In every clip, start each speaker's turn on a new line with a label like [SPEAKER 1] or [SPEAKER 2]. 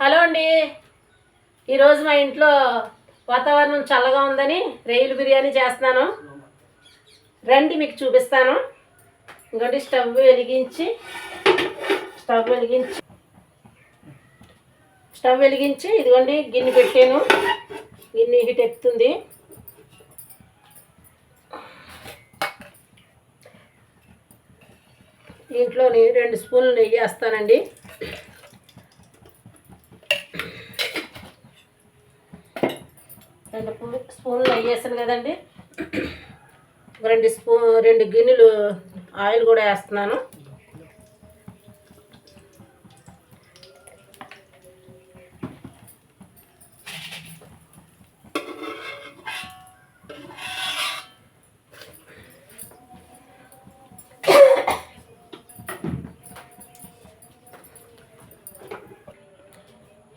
[SPEAKER 1] Hello అండి. ఈరోజు మా ఇంట్లో వాతావరణం చల్లగా ఉందని రైలు బిర్యానీ చేస్తున్నాను. రండి మీకు చూపిస్తాను. ఇంకోటి స్టవ్ వెలిగించి స్టవ్ వెలిగించి స్టవ్ వెలిగించి ఇదిగోండి గిన్నె పెట్టాను. గిన్నె హీట్ ఎక్కుతుంది దీంట్లో రెండు స్పూన్లు నెయ్యి వేస్తానండి. రెండు స్పూన్లు నెయ్యి వేసాను కదండి. రెండు స్పూ రెండు గిన్నెలు ఆయిల్ కూడా వేస్తున్నాను.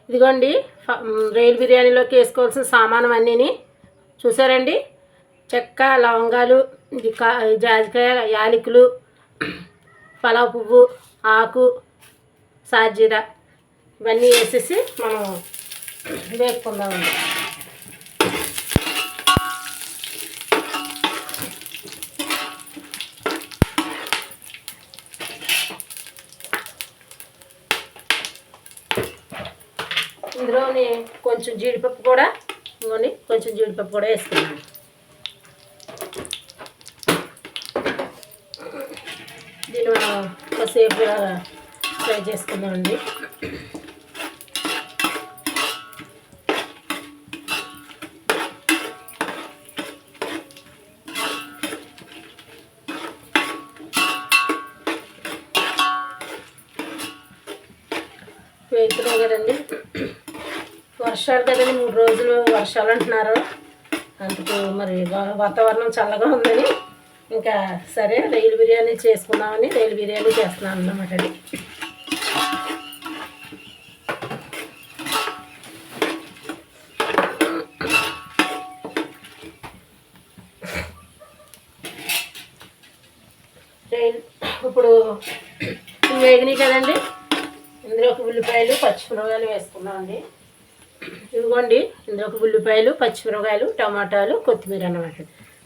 [SPEAKER 1] ఇదిగోండి రైలు బిర్యానీలోకి వేసుకోవాల్సిన సామానం అన్నీని చూసారండి? చెక్క లవంగాలు కా జాజికాయ యాలకులు పలావ్ పువ్వు ఆకు సాజీర ఇవన్నీ వేసేసి మనం వేపుకుందామండి. కొంచెం జీడిపప్పు కూడా ఇంకోని కొంచెం జీడిపప్పు కూడా వేసుకున్నాను. దీన్ని మనం ఒకసేపు ఫ్రై చేసుకుందామండి. వర్షాలు కదండి మూడు రోజులు వర్షాలు అంటున్నారు. అందుకు మరి వా- వాతావరణం చల్లగా ఉందని ఇంకా సరే రైలు బిర్యానీ చేసుకుందామని రైలు బిర్యానీ చేస్తున్నాను అన్నమాట అండి. ఇప్పుడు వేగినాయి కదండి. ఇందులో ఒక ఉల్లిపాయలు పచ్చిమిరపకాయలు వేసుకున్నామండి ఇదిగోండి ఇందులో ఉల్లిపాయలు పచ్చిమిరపకాయలు టమాటాలు కొత్తిమీర అన్నమాట.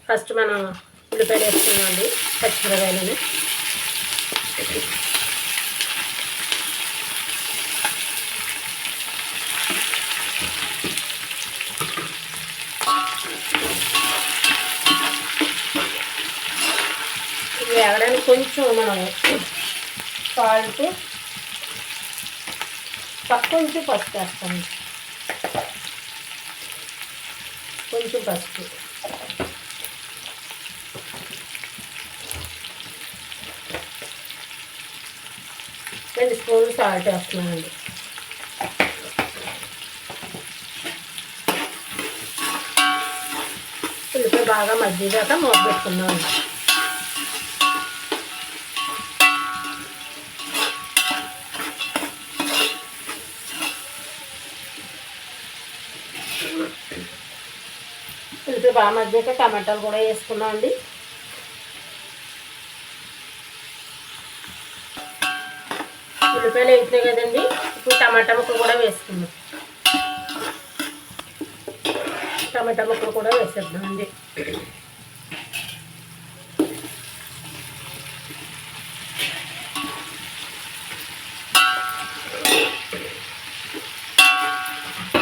[SPEAKER 1] ఫస్ట్ మనం ఉల్లిపాయలు వేసుకున్నామండి పచ్చిమిరపకాయలని. ఇవి వేగడానికి కొంచెం మనం సాల్ట్ కొంచెం పసుపు వేస్తాను కొంచెం పసుపు. రెండు స్పూన్లు సాల్ట్ వేస్తున్నానండి. ఉల్లిపాయ బాగా మజ్జిగాక మూత పెట్టుకున్నామండి బాగా మధ్యక టమాటాలు కూడా వేసుకున్నాం అండి. ఉల్లిపాయలు వేసినాయి కదండి ఇప్పుడు టమాటా ముక్కలు కూడా వేసుకుందాం. టమాటా ముక్కలు కూడా వేసేద్దామండి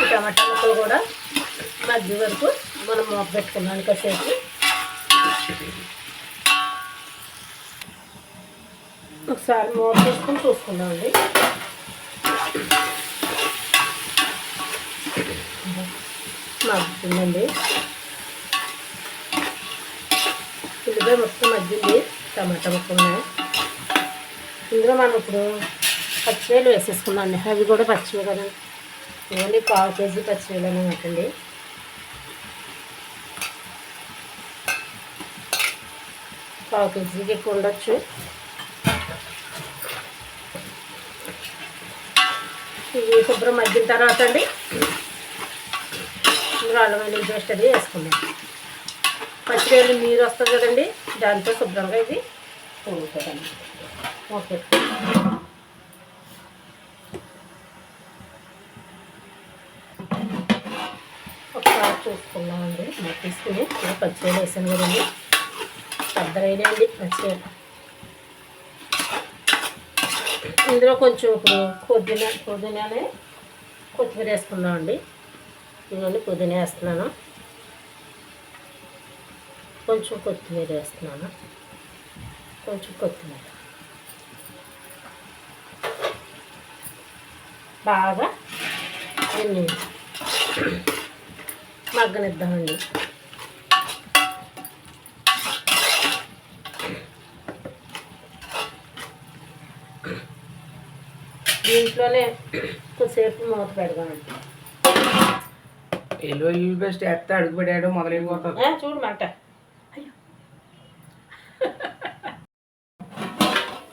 [SPEAKER 1] టమాటా ముక్కలు కూడా మధ్య వరకు మనం మూత పెట్టుకున్నాను కాసేపు ఒకసారి మూత తీసుకుని చూసుకుందామండి. మగ్గుతుందండి ఉల్లిపాయ మొత్తం మగ్గింది టమాటా ముక్కలు ఇందులో మనం ఇప్పుడు పచ్చివేలు వేసేసుకున్నాం అవి కూడా పచ్చివే కదా ఇవన్నీ పావు కేజీ పచ్చివేలు అనమాటండి పావు కేజీకి ఎక్కువ ఉండొచ్చు. ఇవి శుభ్రం మగ్గిన తర్వాత అండి ఇందులో అల్లం పేస్ట్ అది వేసుకుందాం. పచ్చివేలు నీరు వస్తుంది కదండి దాంతో శుభ్రంగా ఇది పొంగుతుందండి. ఓకే. ఒకసారి చూసుకున్నామండి తీసుకుని పచ్చివేలు వేసాను కదండి. పెద్ద రొయ్యలే అండి ఇందులో కొంచెం ఇప్పుడు పుదీనా పుదీనానే కొత్తిమీర వేసుకుందామండి. ఇదిగోండి పుదీనా వేస్తున్నాను. కొంచెం కొత్తిమీర వేస్తున్నాను. కొంచెం కొత్తిమీర. బాగా దీన్ని మగ్గనిద్దామండి. దీంట్లోనే కొద్దిసేపు మూత పెడదామండి.
[SPEAKER 2] ఎల్లు ఎల్లు బెస్ట్ ఎత్తే అడుగు పెట్టాడు మొదలైపోతుంది.
[SPEAKER 1] చూడు మంట.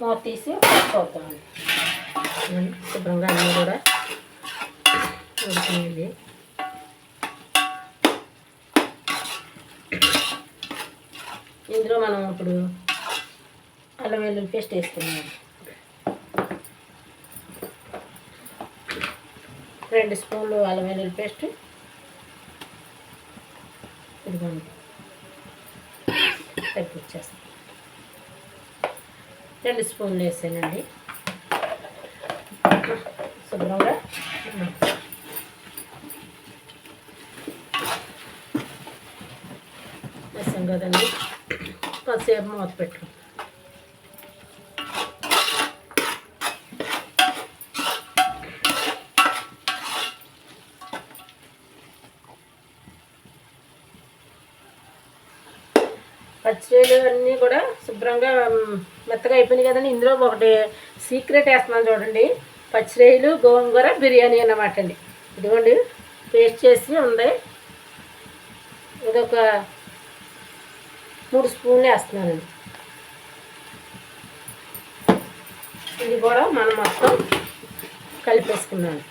[SPEAKER 1] మూత తీసి పట్టుకోతామండి శుభ్రంగా అన్నీ కూడా ఉడికింది ఇందులో మనం ఇప్పుడు అల్లం వెల్లుల్లి పేస్ట్ వేసుకున్నాం రెండు స్పూన్లు అల్లం వెల్లుల్లి పేస్ట్. ఇదిగోండి. తగ్గించేస్తాం రెండు స్పూన్లు వేసానండి. శుభ్రంగా వేసాం కదండి. కొద్దిసేపు మూత పెట్టుకుంటాం పచ్చిరొయ్యలు అన్నీ కూడా శుభ్రంగా మెత్తగా అయిపోయినాయి కదండి. ఇందులో ఒకటి సీక్రెట్ వేస్తున్నాను చూడండి. పచ్చిరొయ్యలు గోంగూర బిర్యానీ అన్నమాట అండి. ఇదిగోండి పేస్ట్ చేసి ఉంది. ఇదొక మూడు స్పూన్లు వేస్తున్నానండి. ఇది కూడా మనం మొత్తం కలిపేసుకున్నాను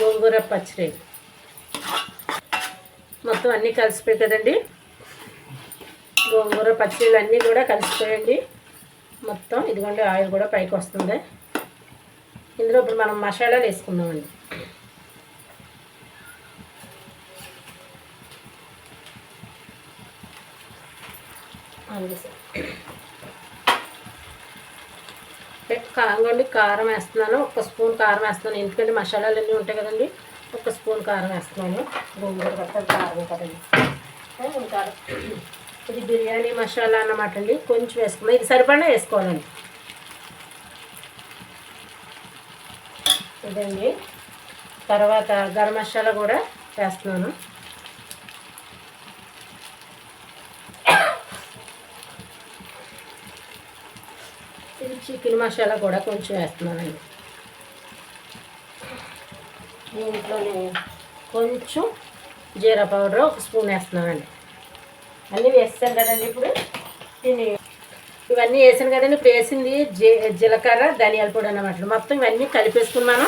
[SPEAKER 1] గోంగూర పచ్చిరేలు మొత్తం అన్నీ కలిసిపోయి కదండి. గోంగూర పచ్చళ్ళు అన్నీ కూడా కలిసిపోయండి మొత్తం ఇదిగోండి ఆయిల్ కూడా పైకి వస్తుంది. ఇందులో ఇప్పుడు మనం మసాలాలు వేసుకుందామండి. సార్ కాంగండి కారం వేస్తున్నాను. ఒక స్పూన్ కారం వేస్తున్నాను. ఎందుకంటే మసాలాలు అన్నీ ఉంటాయి కదండి. ఒక స్పూన్ కారం వేస్తున్నాను. గోంగూర గట్ట కారం కదండి. ఉంటారు. ఇది బిర్యానీ మసాలా అన్నమాట అండి. కొంచెం వేసుకున్నాం ఇది సరిపడా వేసుకోవాలండి. ఇదండి. తర్వాత గరం మసాలా కూడా వేస్తున్నాను. ఇది చికెన్ మసాలా కూడా కొంచెం వేస్తున్నానండి. దీంట్లోనే కొంచెం జీరా పౌడర్ ఒక స్పూన్ వేస్తున్నామండి అన్నీ వేస్తాను కదండి ఇప్పుడు. దీన్ని ఇవన్నీ వేసాను కదండి. ఇప్పుడు వేసింది జీ జీలకర్ర ధనియాల పొడి అన్నమాట. మొత్తం ఇవన్నీ కలిపేసుకున్నాను.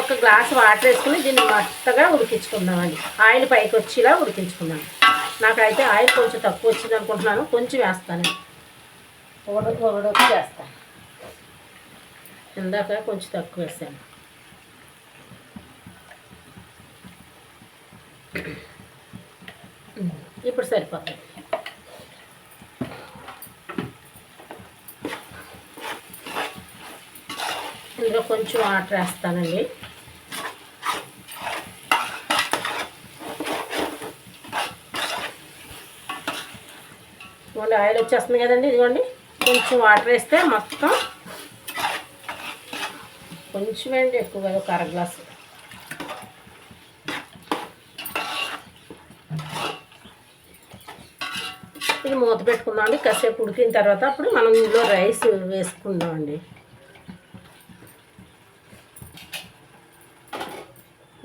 [SPEAKER 1] ఒక గ్లాస్ వాటర్ వేసుకుని దీన్ని మొత్తగా ఉడికించుకుందామండి. ఆయిల్ పైకి వచ్చేలా ఉడికించుకున్నాను నాకైతే ఆయిల్ కొంచెం తక్కువ వచ్చింది అనుకుంటున్నాను. కొంచెం వేస్తాను. ఒకటి ఒకటి వేస్తాను. ఇందాక కొంచెం తక్కువ వేసాను. ఇప్పుడు సరిపోతుంది. ఇందులో కొంచెం వాటర్ వేస్తానండి. మళ్ళీ ఆయిల్ వచ్చేస్తుంది కదండి ఇదిగోండి. కొంచెం వాటర్ వేస్తే మొత్తం కొంచెం అండి ఎక్కువ కదా ఒక అర గ్లాసు ఇది మూత పెట్టుకుందాం అండి. కాసేపు ఉడికిన తర్వాత అప్పుడు మనం ఇందులో రైస్ వేసుకుందామండి.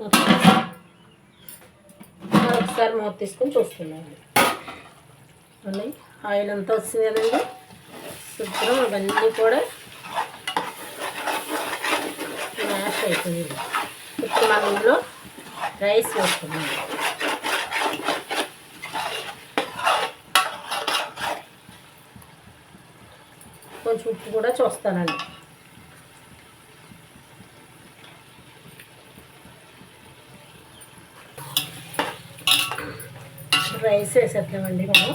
[SPEAKER 1] అండి ఒకసారి మూత తీసుకొని చూస్తున్నాం అండి ఆయిల్ అంతా వచ్చింది కదండి శుభ్రం అవన్నీ కూడా మ్యాష్ అయిపోయింది. ఇప్పుడు మనం ఇందులో రైస్ వేసుకున్నాం కొంచెం ఉప్పు కూడా చూస్తానండి. రైస్ వేసేద్దామండి మనం.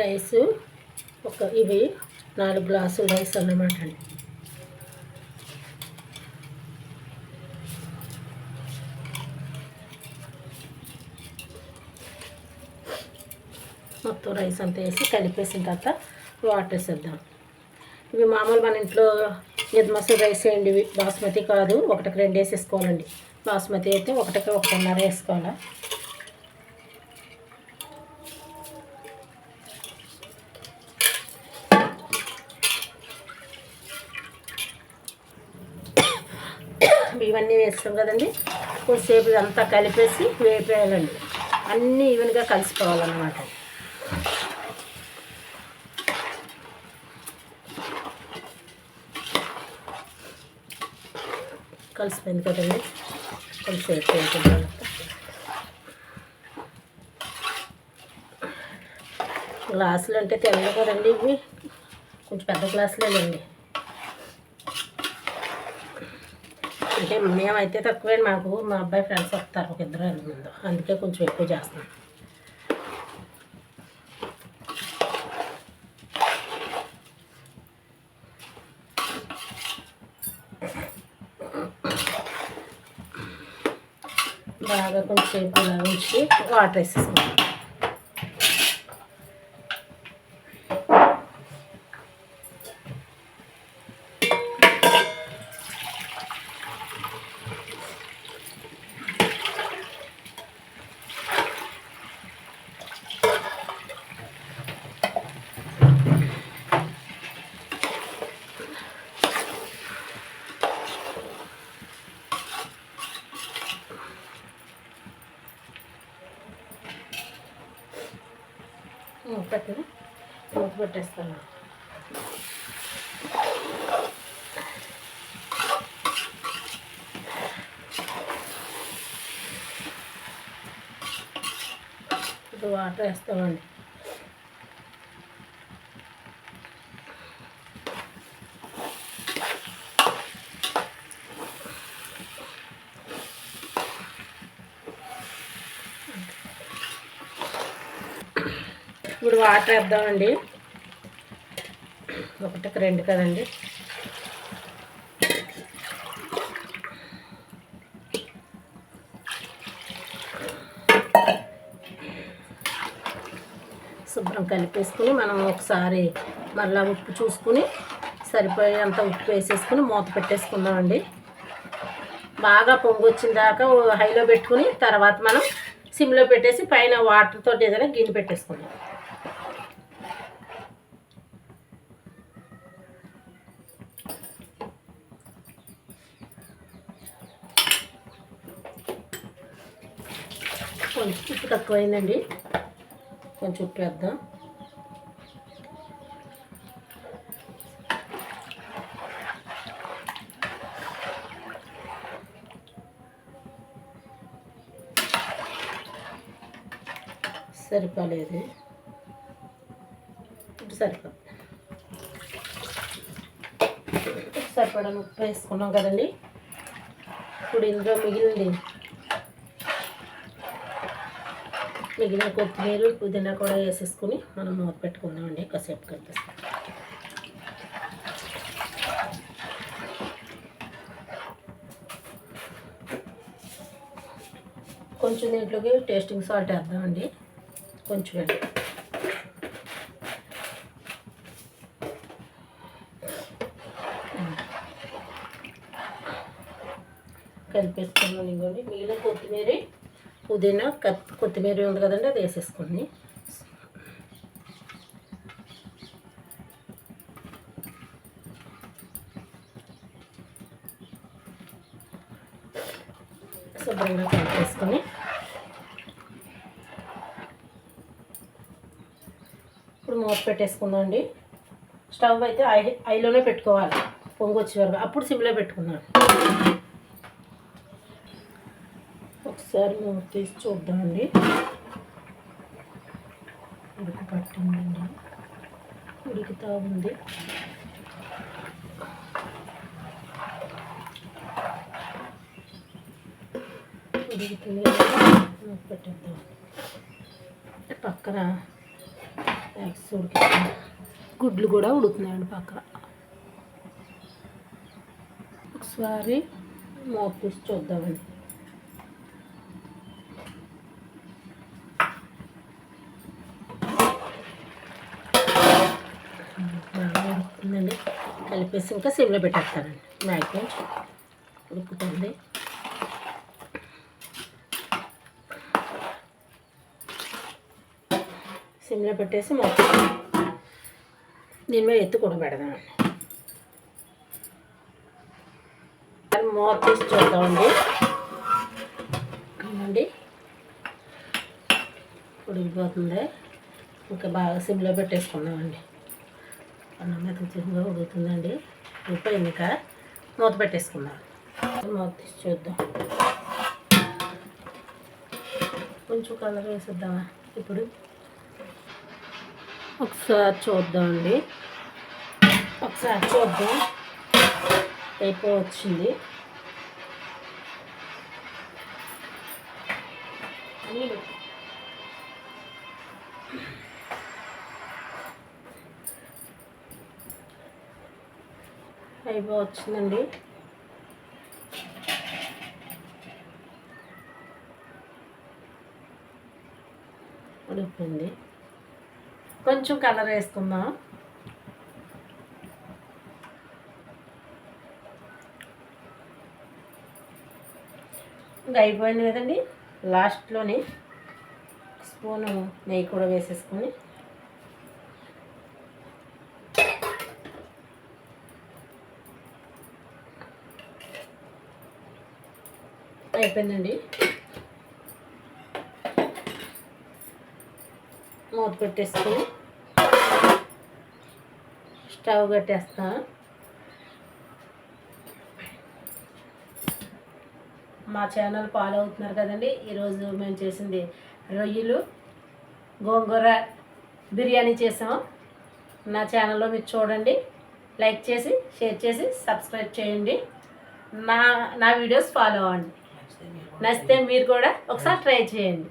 [SPEAKER 1] రైస్ ఒక ఇవి నాలుగు గ్లాసులు రైస్ అన్నమాట అండి. మొత్తం రైస్ అంతా వేసి కలిపేసిన తర్వాత వాటర్ వేసేద్దాం. ఇవి మామూలు మన ఇంట్లో ఇది మసూర్ రైస్ వేయండి ఇవి బాస్మతి కాదు ఒకటికి రెండు వేసేసుకోవాలండి. బాస్మతి అయితే ఒకటికి ఒకటిన్నర వేసుకోవాలి. ఇవన్నీ వేస్తాం కదండి. కొద్దిసేపు అంతా కలిపేసి వేపేయాలండి. అన్నీ ఈవెన్గా కలిసిపోవాలన్నమాట. కలిసిపోయింది కదండి. కొంచెం వేసిన గ్లాసులు అంటే తెల్ల కదండి ఇవి. కొంచెం పెద్ద గ్లాసులేనండి. అంటే మేమైతే తక్కువే మాకు. మా అబ్బాయి ఫ్రెండ్స్ వస్తారు ఒక ఇద్దరు ముందు. అందుకే కొంచెం ఎక్కువ చేస్తాం బాగా కొంచెం సేపు ఇలా ఉంచి వాటర్ వేసేసుకుంటాం పెట్టిన మూత పెట్టేస్తాను. ఇప్పుడు వాటర్ వేస్తామండి. ఇప్పుడు వాటర్ వేద్దామండి. ఒకటికి రెండు కదండి. శుభ్రం కలిపేసుకుని మనం ఒకసారి మళ్ళీ ఉప్పు చూసుకుని సరిపోయేంత ఉప్పు వేసేసుకుని మూత పెట్టేసుకుందామండి. బాగా పొంగు వచ్చిన దాకా హైలో పెట్టుకుని తర్వాత మనం సిమ్లో పెట్టేసి పైన వాటర్ తోటి ఏదైనా గిన్నె పెట్టేసుకుందాం. ఉప్పు తక్కువైందండి. కొంచెం ఉప్పు వేద్దాం. సరిపోలేదు. ఇప్పుడు సరిపోదు సరిపడా ఉప్పు వేసుకున్నాం కదండి. ఇప్పుడు ఇందులో మిగిలింది మిగిలిన కొత్తిమీర పుదీనా కూడా వేసేసుకుని మనం మూత పెట్టుకుందామండి కాసేపు కనిపిస్తాం కొంచెం దీంట్లోకి టేస్టింగ్ సాల్ట్ వేద్దామండి కొంచెం అండి. కలిపేసుకున్నాను ఇంకోండి మిగిలిన కొత్తిమీర పుదీనా కొత్తిమీర ఉంది కదండి అది వేసేసుకోండి. శుభ్రంగా కలిపేసుకొని. ఇప్పుడు మూత పెట్టేసుకుందాం అండి స్టవ్ అయితే ఐ ఐలోనే పెట్టుకోవాలి పొంగు వచ్చే వరకు అప్పుడు సిమ్లో పెట్టుకున్నాను ఒకసారి మేము తీసి చూద్దామండి ఉడుకు పట్టిందండి ఉడుకుతూ ఉంది. ఉడుకుతుంది పెట్టేద్దాం. పక్కన ఎగ్స్ ఉడికి గుడ్లు కూడా ఉడుకుతున్నాయండి పక్కన. ఒకసారి మూత తీసి చూద్దామండి బాగా ఉడుకుతుందండి కలిపేసి ఇంకా సిమ్లో పెట్టేస్తానండి. మ్యాగ్ని ఉడుకుతుంది. సిమ్లో పెట్టేసి మొత్తం దీని మీద ఎత్తు కూడా పెడదామండి. మూత తీసి చూద్దామండి. అవునండి ఉడికిపోతుంది ఇంకా బాగా సిమ్లో పెట్టేసుకుందామండి. అన్నం మెత్తగా ఉడుకుతుందండి ఉడిపోయింది ఇంకా మూత పెట్టేసుకుందాం. మూత తీసి చూద్దాం. కొంచెం కలర్ వేసేద్దామా? ఇప్పుడు ఒకసారి చూద్దామండి. ఒకసారి చూద్దాం. అయిపో వచ్చింది అయిపో వచ్చిందండి. ఉడిపోయింది కొంచెం కలర్ వేసుకుందాం. ఇంకా అయిపోయింది కదండి. లాస్ట్లోని స్పూను నెయ్యి కూడా వేసేసుకొని. అయిపోయిందండి. మూత పెట్టేసుకుని స్టవ్ కట్టేస్తా. మా ఛానల్ ఫాలో అవుతున్నారు కదండి ఈరోజు మేము చేసింది రొయ్యలు గోంగూర బిర్యానీ చేసాం. నా ఛానల్లో మీరు చూడండి లైక్ చేసి షేర్ చేసి సబ్స్క్రైబ్ చేయండి. నా నా వీడియోస్ ఫాలో అవ్వండి. నచ్చితే మీరు కూడా ఒకసారి ట్రై చేయండి.